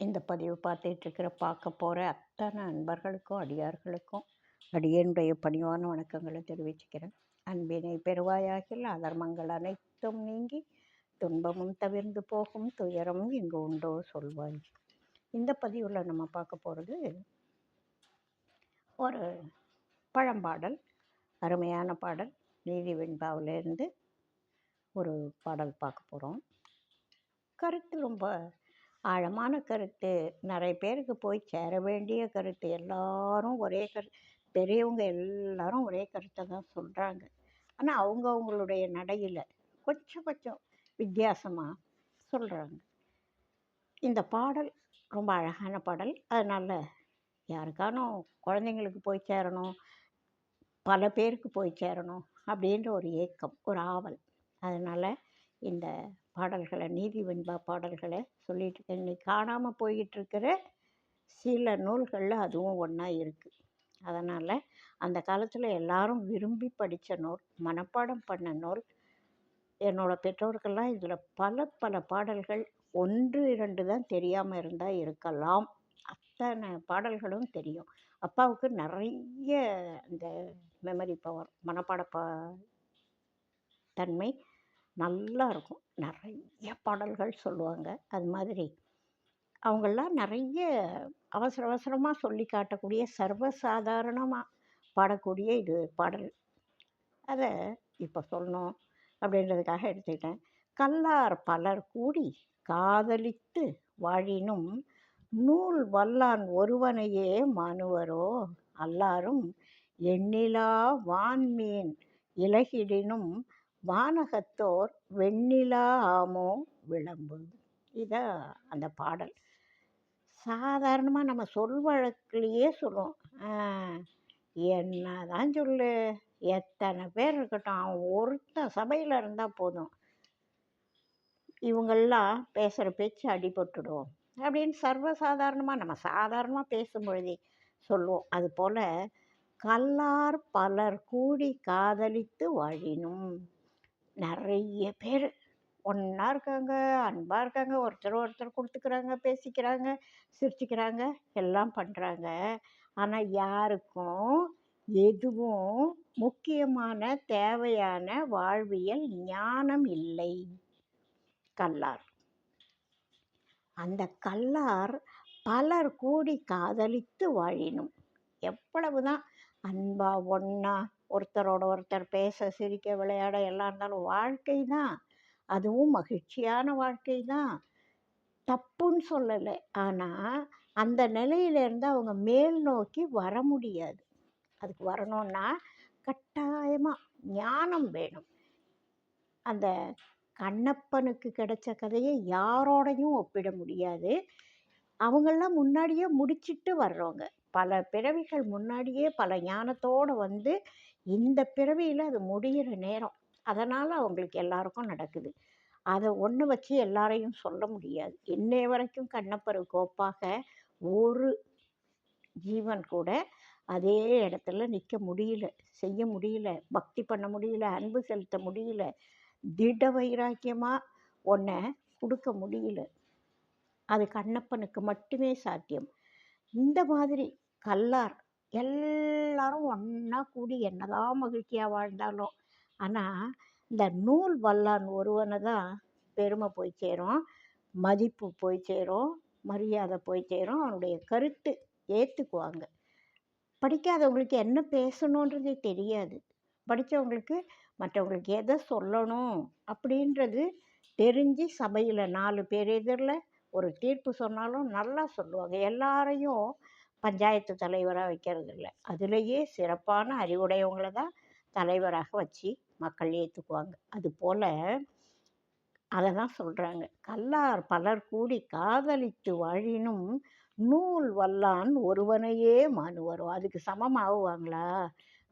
இந்த பதிவு பார்த்துட்ருக்கிற பார்க்க போகிற அத்தனை அன்பர்களுக்கும் அடியார்களுக்கும் அடியனுடைய பணிவான வணக்கங்களை தெரிவிச்சுக்கிறேன். அன்பினை பெறுவாயாகில் அதர்மங்கள் அனைத்தும் நீங்கி துன்பமும் தவிர்ந்து போகும் துயரம் இங்கு உண்டோ சொல்வாய். இந்த பதிவில் நம்ம பார்க்க போகிறது ஒரு பழம்பாடல் அருமையான பாடல். நீதி வெண்பாவிலேருந்து ஒரு பாடல் பார்க்க போகிறோம் கருத்து ரொம்ப ஆழமான கருத்து. நிறைய பேருக்கு போய் சேர வேண்டிய கருத்து. எல்லாரும் ஒரே கரு பெரியவங்க எல்லாரும் ஒரே கருத்தை தான் சொல்கிறாங்க ஆனால் அவங்கவுங்களுடைய நடையில் கொஞ்சம் கொஞ்சம் வித்தியாசமாக சொல்கிறாங்க இந்த பாடல் ரொம்ப அழகான பாடல். அதனால் யாருக்கானும் குழந்தைங்களுக்கு போய் சேரணும் பல பேருக்கு போய் சேரணும் அப்படின்ற ஒரு ஏக்கம் ஒரு ஆவல். அதனால் இந்த பாடல்களை நீதி வெண்பா பாடல்களை சொல்லிட்டு இருக்கேன். இன்னைக்கு காணாமல் போய்கிட்டுருக்கிற சில நூல்களில் அதுவும் ஒன்றா இருக்குது அதனால் அந்த காலத்தில் எல்லாரும் விரும்பி படித்த நூல் மனப்பாடம் பண்ண நூல் என்னோடய பெற்றோர்கள்லாம் இதில் பல பல பாடல்கள் ஒன்று இரண்டு தான் தெரியாமல் இருந்தால் இருக்கலாம். அத்தனை பாடல்களும் தெரியும். அப்பாவுக்கு நிறைய அந்த மெமரி பவர் மனப்பாட பா தன்மை நல்லா இருக்கும் நிறைய பாடல்கள் சொல்லுவாங்க. அது மாதிரி அவங்கெல்லாம் நிறைய அவசர அவசரமாக சொல்லி காட்டக்கூடிய சர்வசாதாரணமாக பாடக்கூடிய இது பாடல். அதை இப்போ சொல்லணும் அப்படின்றதுக்காக எடுத்துக்கிட்டேன். கல்லார் பலர் கூடி காதலித்து வாழினும் நூல் வல்லான் ஒருவனையே மாணுவரோ அல்லாரும் எண்ணிலா வான்மீன் இலகிடினும் வானகத்தோர் வெண்ணிலா ஆமோ விளம்பு. இதான் அந்த பாடல். சாதாரணமாக நம்ம சொல் வழக்கிலேயே சொல்லுவோம். என்ன தான் சொல்லு? எத்தனை பேர் இருக்கட்டும் அவன் ஒருத்தன் சபையில் இருந்தால் போதும். இவங்கெல்லாம் பேசுகிற பேச்சு அடிபட்டுடும். அப்படின்னு சர்வசாதாரணமாக நம்ம சாதாரணமாக பேசும்பொழுதே சொல்லுவோம். அதுபோல் கல்லார் பலர் கூடி காதலித்து வாழினும். நிறைய பேர் ஒன்றா இருக்காங்க அன்பாக இருக்காங்க ஒருத்தர் ஒருத்தர் கொடுத்துக்கிறாங்க பேசிக்கிறாங்க சிரிச்சுக்கிறாங்க எல்லாம் பண்ணுறாங்க ஆனால் யாருக்கும் எதுவும் முக்கியமான தேவையான வாழ்வியல் ஞானம் இல்லை. கல்லார். அந்த கல்லார் பலர் கூடி காதலித்து வாழினும். எவ்வளவுதான் அன்பா ஒன்றா ஒருத்தரோட ஒருத்தர் பேச சிரிக்க விளையாட எல்லாம் இருந்தாலும் வாழ்க்கை தான். அதுவும் மகிழ்ச்சியான வாழ்க்கை தான். தப்புன்னு சொல்லலை. ஆனால் அந்த நிலையிலேருந்து அவங்க மேல் நோக்கி வர முடியாது. அதுக்கு வரணும்னா கட்டாயமாக ஞானம் வேணும். அந்த கண்ணப்பனுக்கு கிடைச்ச கதையை யாரோடையும் ஒப்பிட முடியாது. அவங்கெல்லாம் முன்னாடியே முடிச்சிட்டு வர்றவங்க. பல பிறவிகள் முன்னாடியே பல ஞானத்தோடு வந்து இந்த பிறவியில் அது முடிகிற நேரம். அதனால் அவங்களுக்கு எல்லாருக்கும் நடக்குது. அதை ஒன்று வச்சு எல்லாரையும் சொல்ல முடியாது. இன்னைய வரைக்கும் கண்ணப்பரு கோப்பாக ஒரு ஜீவன் கூட அதே இடத்துல நிற்க முடியல செய்ய முடியல பக்தி பண்ண முடியல அன்பு செலுத்த முடியல திட வைராக்கியமாக ஒன்றை கொடுக்க முடியல. அது கண்ணப்பனுக்கு மட்டுமே சாத்தியம். இந்த மாதிரி கல்லார் எல்லாரும் ஒன்றா கூடி என்னதான் மகிழ்ச்சியாக வாழ்ந்தாலும் ஆனால் இந்த நூல் வல்லான் ஒருவனை தான் பெருமை போய் சேரும் மதிப்பு போய் சேரும் மரியாதை போய் சேரும் அவனுடைய கருத்து ஏற்றுக்குவாங்க படிக்காதவங்களுக்கு என்ன பேசணுன்றதே தெரியாது. படித்தவங்களுக்கு மற்றவங்களுக்கு எதை சொல்லணும் அப்படின்றது தெரிஞ்சு சபையில் நாலு பேர் எதிரில் ஒரு தீர்ப்பு சொன்னாலும் நல்லா சொல்லுவாங்க. எல்லாரையும் பஞ்சாயத்து தலைவராக வைக்கிறது இல்லை அதுலேயே சிறப்பான அறிவுடையவங்களை தான் தலைவராக வச்சு மக்கள் ஏற்றுக்குவாங்க அதுபோல் அதை தான் சொல்கிறாங்க கல்லார் பலர் கூடி காதலித்து வாழினும் நூல் வல்லான் ஒருவனையே வரும் அதுக்கு சமமாகுவாங்களா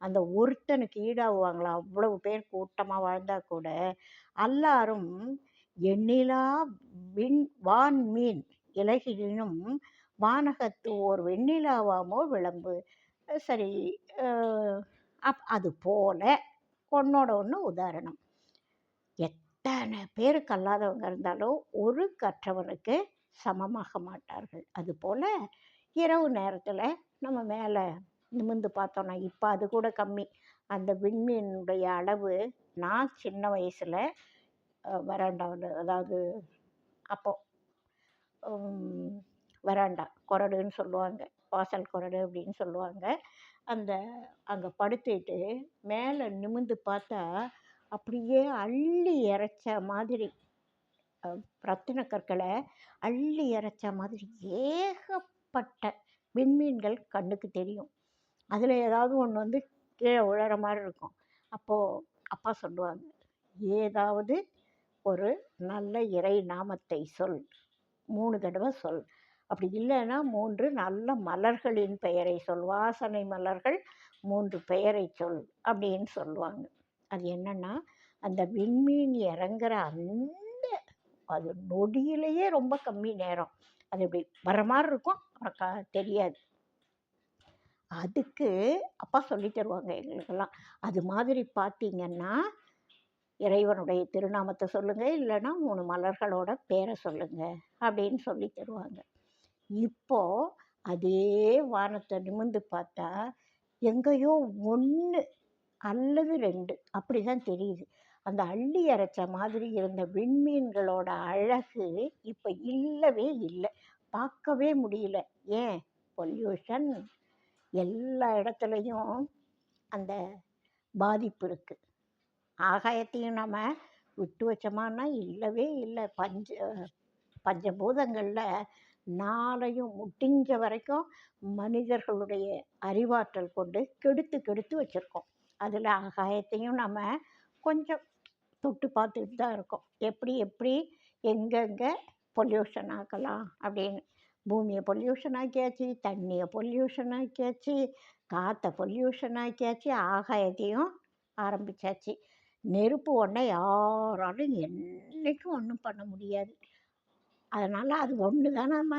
அந்த ஒருத்தனுக்கு ஈடாகுவாங்களா? அவ்வளவு பேர் கூட்டமாக வாழ்ந்தால் கூட எல்லாரும் எண்ணிலா விண் வான் மீன் இலகினும் வானகத்து ஓர் வெண்ணிலாவாமோ விளம்பு. சரி அப் அது போல ஒன்றோட ஒன்று உதாரணம். எத்தனை பேர் கல்லாதவங்க இருந்தாலும் ஒரு கற்றவனுக்கு சமமாக மாட்டார்கள். அதுபோல் இரவு நேரத்தில் நம்ம மேலே நிமிர்ந்து பார்த்தோன்னா இப்போ அது கூட கம்மி. அந்த விண்மீனுடைய அளவு நான் சின்ன வயசில் வராண்டாவில் அதாவது அப்போ வராண்டா? கொரடுன்னு சொல்லுவாங்க. வாசல் கொரடு அப்படின்னு சொல்லுவாங்க. அந்த அங்கே படுத்துட்டு மேலே நிமிர்ந்து பார்த்தா அப்படியே அள்ளி இறைச்ச மாதிரி ரத்தின கற்களை அள்ளி இறைச்ச மாதிரி ஏகப்பட்ட விண்மீன்கள் கண்ணுக்கு தெரியும். அதில் ஏதாவது ஒன்று வந்து கீழே உழற மாதிரி இருக்கும். அப்போது அப்பா சொல்லுவாங்க ஏதாவது ஒரு நல்ல இறை நாமத்தை சொல். மூணு தடவை சொல். அப்படி இல்லைன்னா மூன்று நல்ல மலர்களின் பெயரை சொல் வாசனை மலர்கள் மூன்று பெயரை சொல் அப்படின்னு சொல்லுவாங்க. அது என்னென்னா அந்த விண்மீன் இறங்குற அந்த அது நொடியிலேயே ரொம்ப கம்மி நேரம். அது இப்படி வர மாதிரி இருக்கும்? அப்புறம் தெரியாது. அதுக்கு அப்பா சொல்லி தருவாங்க எங்களுக்கெல்லாம். அது மாதிரி பார்த்தீங்கன்னா இறைவனுடைய திருநாமத்தை சொல்லுங்கள் இல்லைன்னா மூணு மலர்களோட பேரை சொல்லுங்கள் அப்படின்னு சொல்லி தருவாங்க. இப்போ அதே வானத்தை நிமிர்ந்து பார்த்தா எங்கேயோ ஒன்று அல்லது ரெண்டு அப்படி தான் தெரியுது. அந்த அள்ளி அரைச்ச மாதிரி இருந்த விண்மீன்களோட அழகு இப்போ இல்லவே இல்லை. பார்க்கவே முடியல. ஏன்? பொல்யூஷன் எல்லா இடத்துலையும் அந்த பாதிப்பு இருக்குது ஆகாயத்தையும் நம்ம விட்டு வச்சோமான்னா இல்லவே இல்லை. பஞ்ச பஞ்சபூதங்களில் நாளையும் முடிஞ்ச வரைக்கும் மனிதர்களுடைய அறிவாற்றல் கொண்டு கெடுத்து கெடுத்து வச்சுருக்கோம். அதில் ஆகாயத்தையும் நம்ம கொஞ்சம் தொட்டு பார்த்துட்டு தான் இருக்கோம். எப்படி எப்படி எங்கெங்கே பொல்யூஷன் ஆக்கலாம் அப்படின்னு. பூமியை பொல்யூஷன் ஆக்கியாச்சு தண்ணியை பொல்யூஷன் ஆக்கியாச்சு காற்றை பொல்யூஷன் ஆக்கியாச்சு ஆகாயத்தையும் ஆரம்பிச்சாச்சு. நெருப்பு ஒன்றை யாராலும் என்றைக்கும் ஒன்றும் பண்ண முடியாது. அதனால் அது ஒன்று தான் நம்ம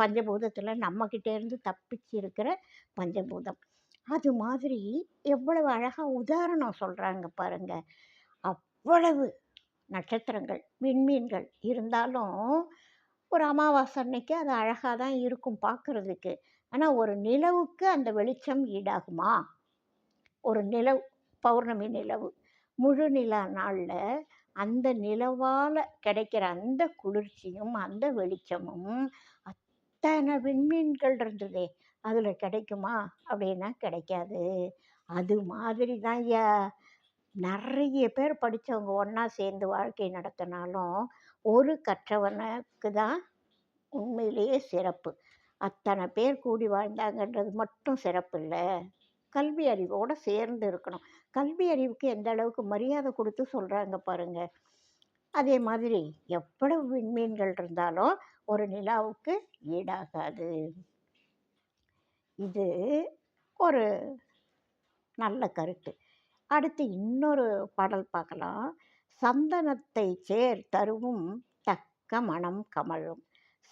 பஞ்சபூதத்தில் நம்மக்கிட்டேருந்து தப்பிச்சு இருக்கிற பஞ்சபூதம். அது மாதிரி எவ்வளவு அழகாக உதாரணம் சொல்கிறாங்க பாருங்க. அவ்வளவு நட்சத்திரங்கள் விண்மீன்கள் இருந்தாலும் ஒரு அமாவாசை அன்னைக்கு அது அழகாக தான் இருக்கும் பார்க்குறதுக்கு ஆனால் ஒரு நிலவுக்கு அந்த வெளிச்சம் ஈடாகுமா? ஒரு நிலவு பௌர்ணமி நிலவு முழு நிலா நாளில் அந்த நிலவால் கிடைக்கிற அந்த குளிர்ச்சியும் அந்த வெளிச்சமும் அத்தனை விண்மீன்கள் இருந்ததே. அதில் கிடைக்குமா? அப்படின்னா கிடைக்காது. அது மாதிரி தான் ஐயா நிறைய பேர் படித்தவங்க ஒன்றா சேர்ந்து வாழ்க்கை நடத்தினாலும் ஒரு கற்றவனுக்கு தான் உண்மையிலேயே சிறப்பு. அத்தனை பேர் கூடி வாழ்ந்தாங்கன்றது மட்டும் சிறப்பு இல்லை. கல்வி அறிவோடு சேர்ந்து இருக்கணும். கல்வி அறிவுக்கு எந்த அளவுக்கு மரியாதை கொடுத்து சொல்கிறாங்க பாருங்க. அதே மாதிரி எவ்வளவு விண்மீன்கள் இருந்தாலும் ஒரு நிலாவுக்கு ஈடாகாது. இது ஒரு நல்ல கருத்து. அடுத்து இன்னொரு பாடல் பார்க்கலாம். சந்தனத்தை சேர் தருவும் தக்க மனம் கமழும்.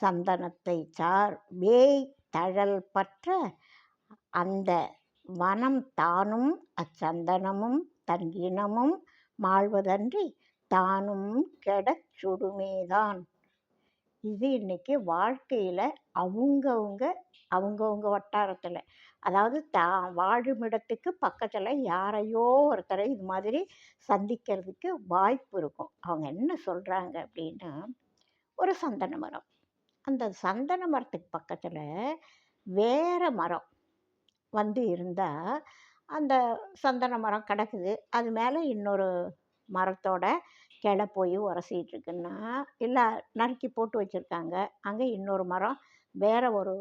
சந்தனத்தை சார் வேய் தழல் பற்ற அந்த வனம் தானும் அச்சந்தனமும் தன் இனமும் மாழ்வதன்றி தானும் கெடச் சுடுமேதான். இது இன்னைக்கு வாழ்க்கையில் அவங்கவுங்க அவங்கவுங்க வட்டாரத்தில். அதாவது தா வாழும் இடத்துக்கு பக்கத்தில் யாரையோ ஒருத்தரை இது மாதிரி சந்திக்கிறதுக்கு வாய்ப்பு இருக்கும். அவங்க என்ன சொல்கிறாங்க அப்படின்னா ஒரு சந்தன மரம். அந்த சந்தன மரத்துக்கு பக்கத்தில் வேறு மரம். வந்து இருந்தால் அந்த சந்தன மரம் கிடக்குது. அது மேலே இன்னொரு மரத்தோட கிளை போய் உரசிட்டுருக்குன்னா இல்லை நறுக்கி போட்டு வச்சுருக்காங்க. அங்கே இன்னொரு மரம் வேற ஒரு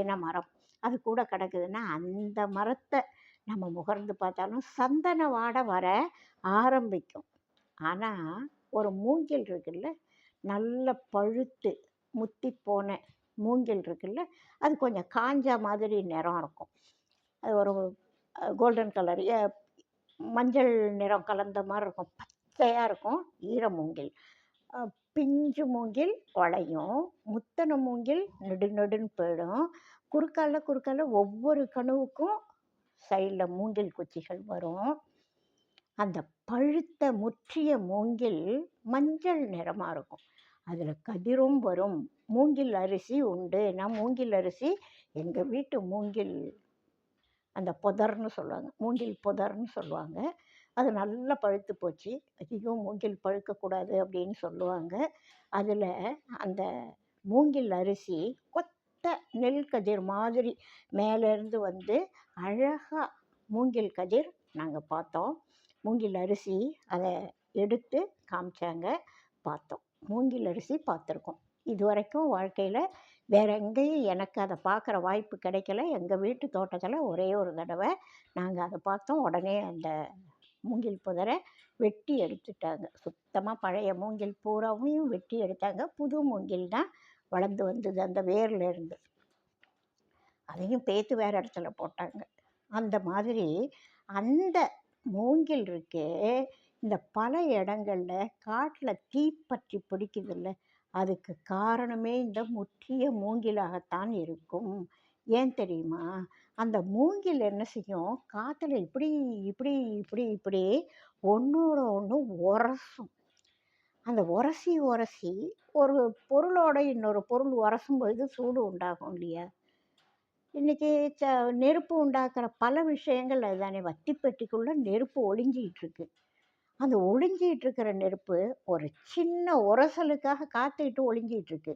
இன மரம். அது கூட கிடக்குதுன்னா அந்த மரத்தை நம்ம முகர்ந்து பார்த்தாலும் சந்தன வாடை வர ஆரம்பிக்கும். ஆனால் ஒரு மூங்கில் இருக்குல்ல நல்ல பழுத்து முத்தி போன மூங்கில் இருக்குல்ல அது கொஞ்சம் காஞ்ச மாதிரி நிறம் இருக்கும். அது ஒரு கோல்டன் கலர் மஞ்சள் நிறம் கலந்த மாதிரி இருக்கும். பச்சையாக இருக்கும். ஈர மூங்கில். பிஞ்சு மூங்கில் உழையும் முத்தன மூங்கில் நெடு நெடுன்னு போயிடும். குறுக்கால குறுக்கால ஒவ்வொரு கனவுக்கும் சைடில் மூங்கில் குச்சிகள் வரும். அந்த பழுத்த முற்றிய மூங்கில் மஞ்சள் நிறமாக இருக்கும். அதில் கதிரும் வரும். மூங்கில் அரிசி உண்டு. நான் மூங்கில் அரிசி எங்கள் வீட்டு மூங்கில் அந்த புதர்னு சொல்லுவாங்க. மூங்கில் புதர்னு சொல்லுவாங்க. அது நல்லா பழுத்து போச்சு. ஐயோ மூங்கில் பழுக்கக்கூடாது அப்படின்னு சொல்லுவாங்க. அதில் அந்த மூங்கில் அரிசி கொத்த நெல் கதிர் மாதிரி மேலேருந்து வந்து அழகாக மூங்கில் கதிர் நாங்கள் பார்த்தோம். மூங்கில் அரிசி அதை எடுத்து காமிச்சாங்க பார்த்தோம். மூங்கில் அரிசி பார்த்துருக்கோம். இது வரைக்கும் வாழ்க்கையில் வேறு எங்கேயும் எனக்கு அதை பார்க்குற வாய்ப்பு கிடைக்கல. எங்கள் வீட்டு தோட்டத்தில் ஒரே ஒரு தடவை நாங்கள் அதை பார்த்தோம். உடனே அந்த மூங்கில் புதரை வெட்டி எடுத்துட்டாங்க. சுத்தமாக பழைய மூங்கில் பூராவையும் வெட்டி எடுத்தாங்க. புது மூங்கில் தான் வளர்ந்து வந்தது அந்த வேர்லேருந்து அதையும் பேத்து வேறு இடத்துல போட்டாங்க. அந்த மாதிரி அந்த மூங்கில் இருக்கே இந்த பல இடங்களில் காட்டில் தீப்பற்றி பிடிக்குதில்ல. அதுக்கு காரணமே இந்த முற்றிய மூங்கிலாகத்தான் இருக்கும். ஏன் தெரியுமா? அந்த மூங்கில் என்ன செய்யும்? காற்றுல இப்படி இப்படி இப்படி இப்படி ஒன்றோட ஒன்று உரசும். அந்த உரசி உரசி ஒரு பொருளோட இன்னொரு பொருள் உரசும் பொழுது சூடு உண்டாகும் இல்லையா? இன்றைக்கி ச நெருப்பு உண்டாக்குற பல விஷயங்கள் அதுதானே. வத்தி பெட்டிக்குள்ளே நெருப்பு ஒளிஞ்சிகிட்ருக்கு அந்த ஒளிஞ்சிகிட்டு இருக்கிற நெருப்பு ஒரு சின்ன உரசலுக்காக காத்துக்கிட்டு ஒளிஞ்சிகிட்டு இருக்கு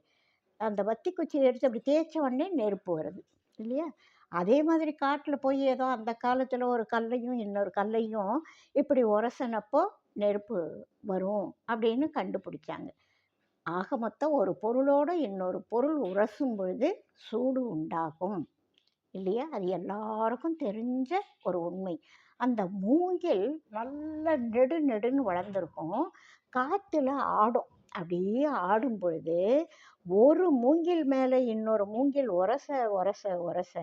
அந்த வத்தி குச்சியை எடுத்து அப்படி தேய்ச்ச உடனே நெருப்பு வருது இல்லையா? அதே மாதிரி காட்டில் போய் ஏதோ அந்த காலத்தில் ஒரு கல்லையும் இன்னொரு கல்லையும் இப்படி உரசினப்போ நெருப்பு வரும் அப்படின்னு கண்டுபிடிச்சாங்க. ஆக மொத்தம் ஒரு பொருளோடு இன்னொரு பொருள் உரசும் பொழுது சூடு உண்டாகும் இல்லையா? அது எல்லாருக்கும் தெரிஞ்ச ஒரு உண்மை. அந்த மூங்கில் நல்ல நெடு நெடுன்னு வளர்ந்துருக்கும். காற்றுல ஆடும். அப்படியே ஆடும் பொழுது ஒரு மூங்கில் மேலே இன்னொரு மூங்கில் உரச உரச உரச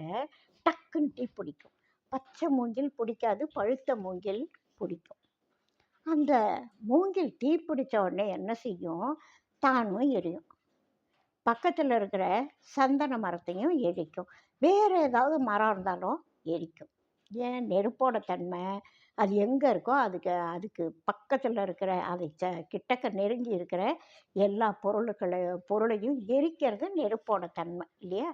டக்குன்னு டீ பிடிக்கும். பச்சை மூங்கில் பிடிக்காது பழுத்த மூங்கில் பிடிக்கும். அந்த மூங்கில் தீ பிடிச்ச உடனே என்ன செய்யும்? தானும் எரியும். பக்கத்தில் இருக்கிற சந்தன மரத்தையும் எரிக்கும். வேறு ஏதாவது மரம் இருந்தாலும் எரிக்கும். ஏன் நெருப்போட தன்மை அது எங்கே இருக்கோ அதுக்கு அதுக்கு பக்கத்தில் இருக்கிற அதை ச கிட்டக்க நெருங்கி இருக்கிற எல்லா பொருள்களை பொருளையும் எரிக்கிறது நெருப்போட தன்மை இல்லையா?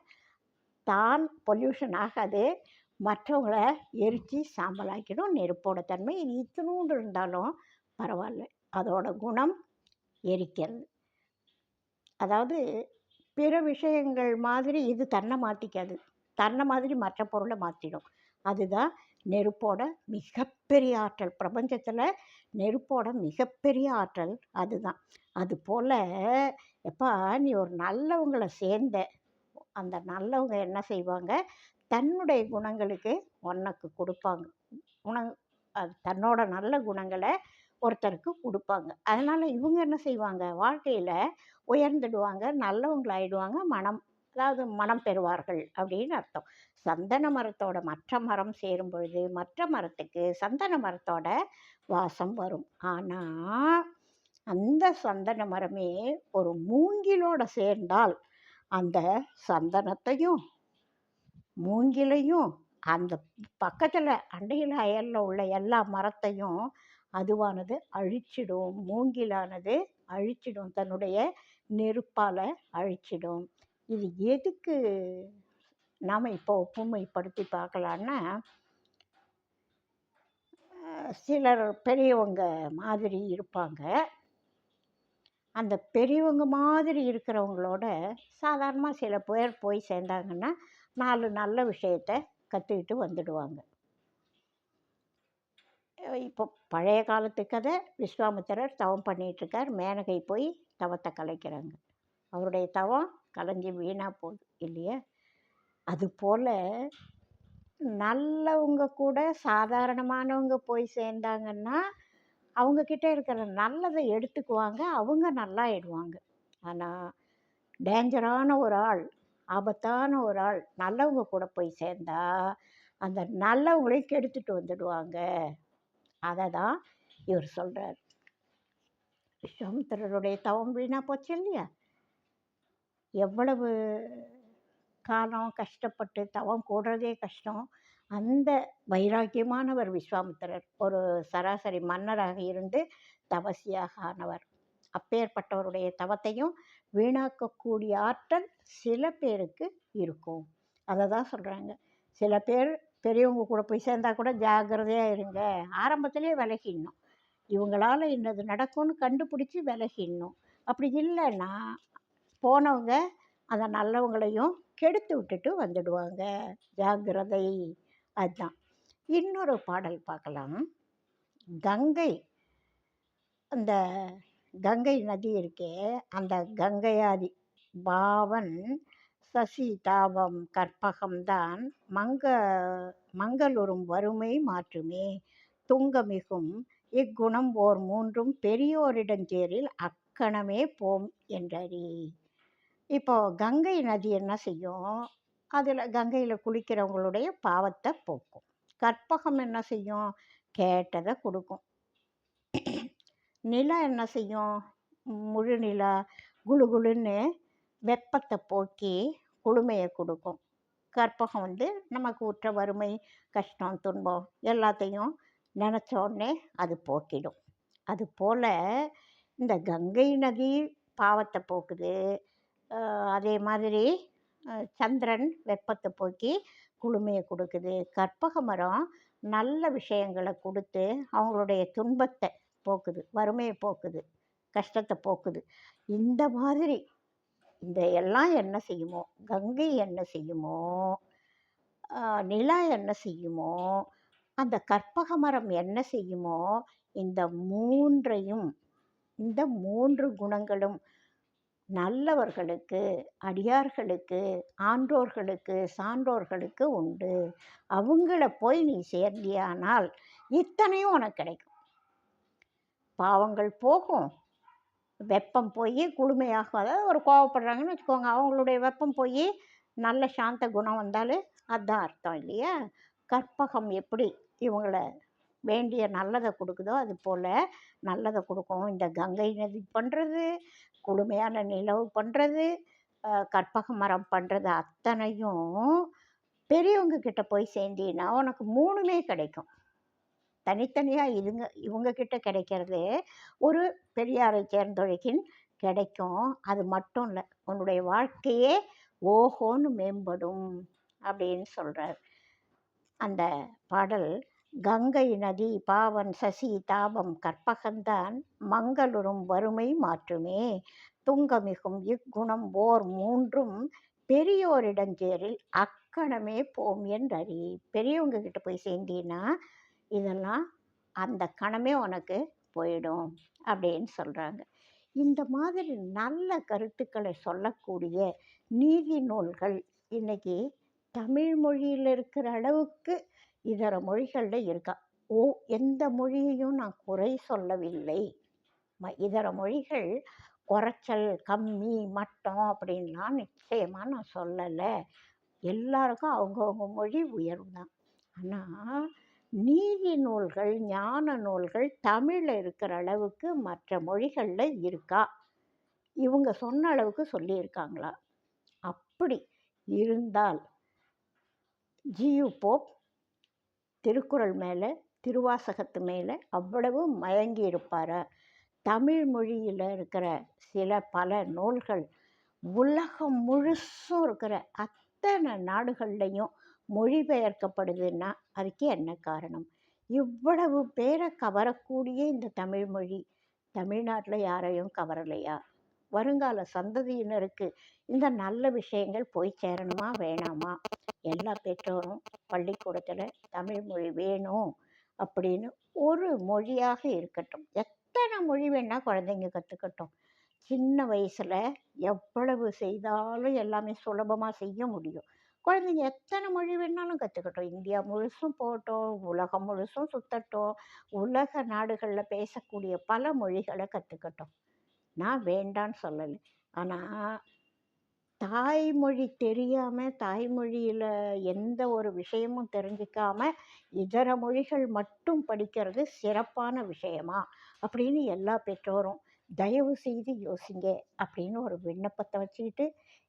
தான் பொல்யூஷன் ஆகாது. மற்றவங்கள எரித்து சாம்பலாக்கிடும் நெருப்போட தன்மை. இது இத்தினூண்டு இருந்தாலும் பரவாயில்ல. அதோட குணம் எரிக்கிறது. அதாவது பிற விஷயங்கள் மாதிரி இது தன்னை மாற்றிக்காது தன்னை மாதிரி மற்ற பொருளை மாற்றிடும் அதுதான் நெருப்போட மிகப்பெரிய ஆற்றல். பிரபஞ்சத்தில் நெருப்போட மிகப்பெரிய ஆற்றல் அதுதான். அது போல் எப்பா நீ ஒரு நல்லவங்களை சேர்ந்த அந்த நல்லவங்க என்ன செய்வாங்க? தன்னுடைய குணங்களுக்கு உனக்கு கொடுப்பாங்க. உண அது தன்னோட நல்ல குணங்களை ஒருத்தருக்கு கொடுப்பாங்க. அதனால் இவங்க என்ன செய்வாங்க? வாழ்க்கையில் உயர்ந்துடுவாங்க நல்லவங்களாயிடுவாங்க மனம் அதாவது மனம் பெறுவார்கள் அப்படின்னு அர்த்தம். சந்தன மரத்தோட மற்ற மரம் சேரும் பொழுது மற்ற மரத்துக்கு சந்தன மரத்தோட வாசம் வரும். ஆனால் அந்த சந்தன மரமே ஒரு மூங்கிலோட சேர்ந்தால் அந்த சந்தனத்தையும் மூங்கிலையும் அந்த பக்கத்தில் அண்டையில் அயலில் உள்ள எல்லா மரத்தையும் அதுவானது அழிச்சிடும். மூங்கிலானது அழிச்சிடும். தன்னுடைய நெருப்பால் அழிச்சிடும். இது எதுக்கு நாம் இப்போ ஒப்புமைப்படுத்தி பார்க்கலான்னா சிலர் பெரியவங்க மாதிரி இருப்பாங்க. அந்த பெரியவங்க மாதிரி இருக்கிறவங்களோட சாதாரணமாக சில பேர் போய் சேர்ந்தாங்கன்னா நாலு நல்ல விஷயத்த கற்றுக்கிட்டு வந்துடுவாங்க. இப்போ பழைய காலத்து கதை விஸ்வாமித்திரர் தவம் பண்ணிகிட்ருக்கார் மேனகை போய் தவத்தை கலைக்கிறாங்க. அவருடைய தவம் கலைஞ்சி வீணாக போகுது இல்லையா? அதுபோல் நல்லவங்க கூட சாதாரணமானவங்க போய் சேர்ந்தாங்கன்னா அவங்கக்கிட்ட இருக்கிற நல்லதை எடுத்துக்குவாங்க அவங்க நல்லா ஆயிடுவாங்க ஆனால் டேஞ்சரான ஒரு ஆள் ஆபத்தான ஒரு ஆள் நல்லவங்க கூட போய் சேர்ந்தா அந்த நல்லவங்களையும் கெடுத்துட்டு வந்துடுவாங்க. அதை தான் இவர் சொல்கிறார் விஸ்வாமித்திரருடைய தவம் வீணாக போச்சு இல்லையா? எவ்வளவு காலம் கஷ்டப்பட்டு தவம் கூடுறதே கஷ்டம். அந்த வைராக்கியமானவர் விஸ்வாமித்திரர். ஒரு சராசரி மன்னராக இருந்து தவசியாக ஆனவர். அப்பேற்பட்டவருடைய தவத்தையும் வீணாக்கக்கூடிய ஆற்றல் சில பேருக்கு இருக்கும். அதை தான் சொல்கிறாங்க சில பேர் பெரியவங்க கூட போய் சேர்ந்தா கூட ஜாக்கிரதையாக இருங்க. ஆரம்பத்திலே விலகிடணும். இவங்களால இன்னது நடக்கும்னு கண்டுபிடிச்சி விலகிடணும். அப்படி இல்லைன்னா போனவங்க அந்த நல்லவங்களையும் கெடுத்து விட்டுட்டு வந்துடுவாங்க. ஜாக்கிரதை. அதுதான் இன்னொரு பாடல் பார்க்கலாம். கங்கை. அந்த கங்கை நதி இருக்கே அந்த கங்கையாதி பாவன் சசி தாபம் கற்பகம்தான் மங்க மங்களூரும் வறுமை மாற்றுமே. துங்கமிகும் இக்குணம் ஓர் மூன்றும் பெரியோரிடஞ்சேரில் அக்கணமே போம் என்றறி. இப்போது கங்கை நதி என்ன செய்யும்? அதில் கங்கையில் குளிக்கிறவங்களுடைய பாவத்தை போக்கும். கற்பகம் என்ன செய்யும்? கேட்டதை கொடுக்கும். நிலா என்ன செய்யும்? முழு நிலா குளு வெப்பத்தை போக்கி குளுமையை கொடுக்கும். கற்பகம் வந்து நமக்கு உற்ற வறுமை கஷ்டம் துன்பம் எல்லாத்தையும் நினச்ச உடனே அது போக்கிடும். அது போல் இந்த கங்கை நதி பாவத்தை போக்குது. அதே மாதிரி சந்திரன் வெப்பத்தை போக்கி குளுமையை கொடுக்குது. கற்பக மரம் நல்ல விஷயங்களை கொடுத்து அவங்களுடைய துன்பத்தை போக்குது. வறுமையை போக்குது. கஷ்டத்தை போக்குது. இந்த மாதிரி இந்த எல்லாம் என்ன செய்யுமோ கங்கை என்ன செய்யுமோ நிலா என்ன செய்யுமோ அந்த கற்பக மரம் என்ன செய்யுமோ இந்த மூன்றையும் இந்த மூன்று குணங்களும் நல்லவர்களுக்கு அடியார்களுக்கு ஆன்றோர்களுக்கு சான்றோர்களுக்கு உண்டு. அவங்கள போய் நீ சேர்ந்தியானால் இத்தனையும் உனக்கு கிடைக்கும். பாவங்கள் போகும். வெப்பம் போய் குளுமையாகும். அதாவது ஒரு கோவப்படுறாங்கன்னு வச்சுக்கோங்க. அவங்களுடைய வெப்பம் போய் நல்ல சாந்த குணம் வந்தாலும் அதுதான் அர்த்தம் இல்லையா? கற்பகம் எப்படி இவங்களை வேண்டிய நல்லதை கொடுக்குதோ அது போல் நல்லதை கொடுக்கும் இந்த கங்கை நதி பண்ணுறது குளுமையான நிலவு பண்ணுறது கற்பக மரம் பண்ணுறது அத்தனையும் பெரியவங்க கிட்ட போய் சேர்ந்தீங்கன்னா உனக்கு மூணுமே கிடைக்கும். தனித்தனியாக இதுங்க இவங்க கிட்ட கிடைக்கிறது ஒரு பெரியாரை சேர்ந்தொழிக்கின் கிடைக்கும். அது மட்டும் இல்லை உன்னுடைய வாழ்க்கையே ஓஹோன்னு மேம்படும் அப்படின்னு சொல்கிறார் அந்த பாடல் கங்கை நதி பாவன் சசி தாபம் கற்பகந்தான் மங்களுறும் வறுமை மாற்றுமே. துங்கமிகும் இக்குணம் ஓர் மூன்றும் பெரியோரிடஞ்சேரில் அக்கணமே போம் என்றறி. பெரியவங்க கிட்ட போய் சேர்ந்தீன்னா இதெல்லாம் அந்த கணமே உனக்கு போயிடும் அப்படின்னு சொல்கிறாங்க இந்த மாதிரி நல்ல கருத்துக்களை சொல்லக்கூடிய நீதி நூல்கள் இன்றைக்கி தமிழ் மொழியில் இருக்கிற அளவுக்கு இதர மொழிகளில் இருக்கா? ஓ எந்த மொழியையும் நான் குறை சொல்லவில்லை. ம இதர மொழிகள் குறைச்சல் கம்மி மட்டம் அப்படின்லாம் நிச்சயமாக நான் சொல்லலை. எல்லாருக்கும் அவங்கவுங்க மொழி உயர்வு தான் ஆனால் நீதி நூல்கள் ஞான நூல்கள் தமிழில் இருக்கிற அளவுக்கு மற்ற மொழிகளில் இருக்கா? இவங்க சொன்ன அளவுக்கு சொல்லியிருக்காங்களா? அப்படி இருந்தால் ஜியு போப் திருக்குறள் மேலே திருவாசகத்து மேலே அவ்வளவு மயங்கி இருப்பாரா? தமிழ் மொழியில் இருக்கிற சில பல நூல்கள் உலகம் முழுசும் இருக்கிற அத்தனை நாடுகள்லையும் மொழிபெயர்க்கப்படுதுன்னா அதுக்கு என்ன காரணம்? இவ்வளவு பேரை கவரக்கூடிய இந்த தமிழ் மொழி தமிழ்நாட்டில் யாரையும் கவரலையா? வருங்கால சந்ததியினருக்கு இந்த நல்ல விஷயங்கள் போய் சேரணுமா வேணாமா? எல்லா பெற்றோரும் பள்ளிக்கூடத்தில் தமிழ் மொழி வேணும் அப்படின்னு ஒரு மொழியாக இருக்கட்டும். எத்தனை மொழி வேணால் குழந்தைங்க கற்றுக்கட்டும் சின்ன வயசில் எவ்வளவு செய்தாலும் எல்லாமே சுலபமாக செய்ய முடியும். குழந்தைங்க எத்தனை மொழி வேணாலும் கற்றுக்கட்டும் இந்தியா முழுசும் போகட்டும் உலகம் முழுசும் சுத்தட்டும் உலக நாடுகளில் பேசக்கூடிய பல மொழிகளை கற்றுக்கட்டும் நான் வேண்டான்னு சொல்லலை. ஆனால் தாய்மொழி தெரியாமல் தாய்மொழியில் எந்த ஒரு விஷயமும் தெரிஞ்சிக்காம இதர மொழிகள் மட்டும் படிக்கிறது சிறப்பான விஷயமா? அப்படின்னு எல்லா பெற்றோரும் தயவு செய்து யோசிங்க அப்படின்னு ஒரு விண்ணப்பத்தை வச்சுக்கிட்டு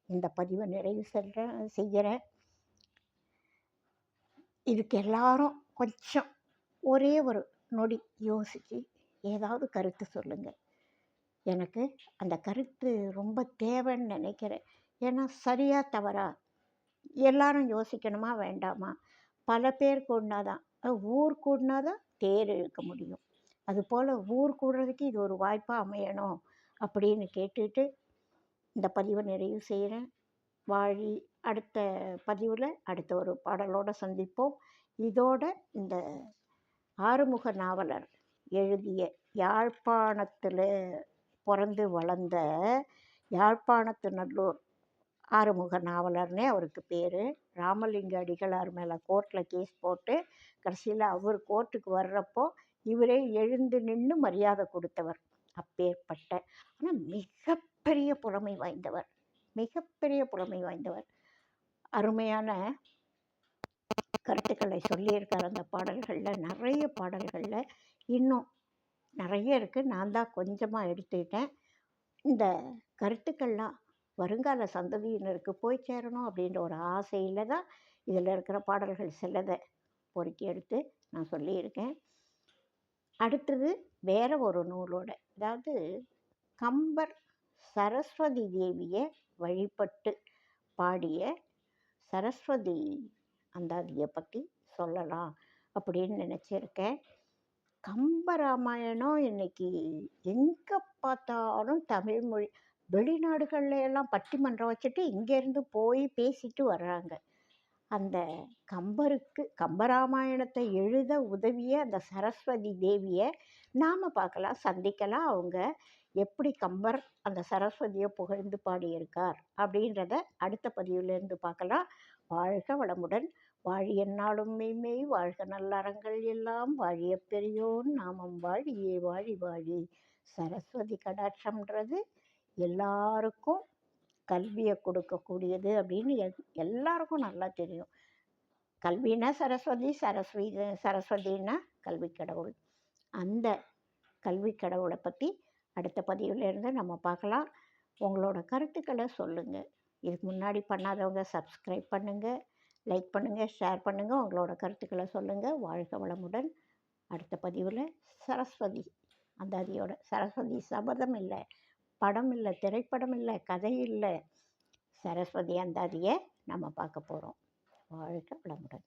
இந்த பதிவை நிறைவு செல்கிறேன் செய்கிறேன் இதுக்கு எல்லாரும் கொஞ்சம் ஒரே ஒரு நொடி யோசித்து ஏதாவது கருத்து சொல்லுங்கள் எனக்கு அந்த கருத்து ரொம்ப தேவைன்னு நினைக்கிறேன். ஏன்னா சரியா தவறா? எல்லாரும் யோசிக்கணுமா? வேண்டாமா? பல பேர் கூடினா தான் ஊர் கூடினா தான் தேர் இழுக்க முடியும். அதுபோல் ஊர் கூடுறதுக்கு இது ஒரு வாய்ப்பாக அமையணும் அப்படின்னு கேட்டுட்டு இந்த பதிவை நிறைவு செய்கிறேன் வாழி அடுத்த பதிவில் அடுத்த ஒரு பாடலோடு சந்திப்போம். இதோட இந்த ஆறுமுக நாவலர் எழுதிய யாழ்ப்பாணத்தில் பிறந்து வளர்ந்த யாழ்ப்பாணத்து நல்லூர் ஆறுமுக நாவலர்னே அவருக்கு பேர். ராமலிங்க அடிகளார் மேலே கோர்ட்டில் கேஸ் போட்டு கடைசியில் அவர் கோர்ட்டுக்கு வர்றப்போ இவரே எழுந்து நின்று மரியாதை கொடுத்தவர். அப்பேற்பட்ட ஆனால் மிகப்பெரிய புலமை வாய்ந்தவர். மிகப்பெரிய புலமை வாய்ந்தவர். அருமையான கருத்துக்களை சொல்லியிருக்கார் அந்த பாடல்களில். நிறைய பாடல்களில் இன்னும் நிறைய இருக்குது நான் தான் கொஞ்சமாக எடுத்துக்கிட்டேன். இந்த கருத்துக்கள்லாம் வருங்கால சந்ததியினருக்கு போய் சேரணும் அப்படின்ற ஒரு ஆசையில் தான் இதில் இருக்கிற பாடல்கள் சிலதை பொறுக்கி எடுத்து நான் சொல்லியிருக்கேன். அடுத்தது வேற ஒரு நூலோட அதாவது கம்பர் சரஸ்வதி தேவியை வழிபட்டு பாடிய சரஸ்வதி அந்தாதியை பற்றி சொல்லலாம் அப்படின்னு நினச்சிருக்கேன். கம்பராமாயணம் இன்னைக்கு எங்கே பார்த்தாலும் தமிழ்மொழி வெளிநாடுகள்ல எல்லாம் பட்டிமன்றம் வச்சுட்டு இங்கேருந்து போய் பேசிட்டு வர்றாங்க. அந்த கம்பருக்கு கம்பராமாயணத்தை எழுத உதவிய அந்த சரஸ்வதி தேவியை நாம் பார்க்கலாம் சந்திக்கலாம். அவங்க எப்படி கம்பர் அந்த சரஸ்வதியை புகழ்ந்து பாடியிருக்கார் அப்படின்றத அடுத்த பதிவிலேருந்து பார்க்கலாம். வாழ்க வளமுடன். வாழிய நாளும் மெய்மெய் வாழ்க நல்லறங்கள் எல்லாம். வாழிய பெரியோன் நாமம் வாழியே வாழி வாழி. சரஸ்வதி கடாட்சம்ன்றது எல்லாருக்கும் கல்வியை கொடுக்கக்கூடியது அப்படின்னு எல்லாருக்கும் நல்லா தெரியும். கல்வினா சரஸ்வதி சரஸ்வதி சரஸ்வதினா கல்வி கடவுள். அந்த கல்வி கடவுளை பற்றி அடுத்த பதிவிலேருந்து நம்ம பார்க்கலாம். உங்களோட கருத்துக்களை சொல்லுங்கள் இதுக்கு முன்னாடி பண்ணாதவங்க சப்ஸ்கிரைப் பண்ணுங்கள் லைக் பண்ணுங்கள் ஷேர் பண்ணுங்கள் உங்களோட கருத்துக்களை சொல்லுங்கள் வாழ்க வளமுடன். அடுத்த பதிவில் சரஸ்வதி அந்த அதியோட சரஸ்வதி சபதம் இல்லை. படம் இல்லை திரைப்படம் இல்லை கதை இல்லை சரஸ்வதி அந்தாதியை நம்ம பார்க்க போகிறோம் வாழ்க வளமுடன்.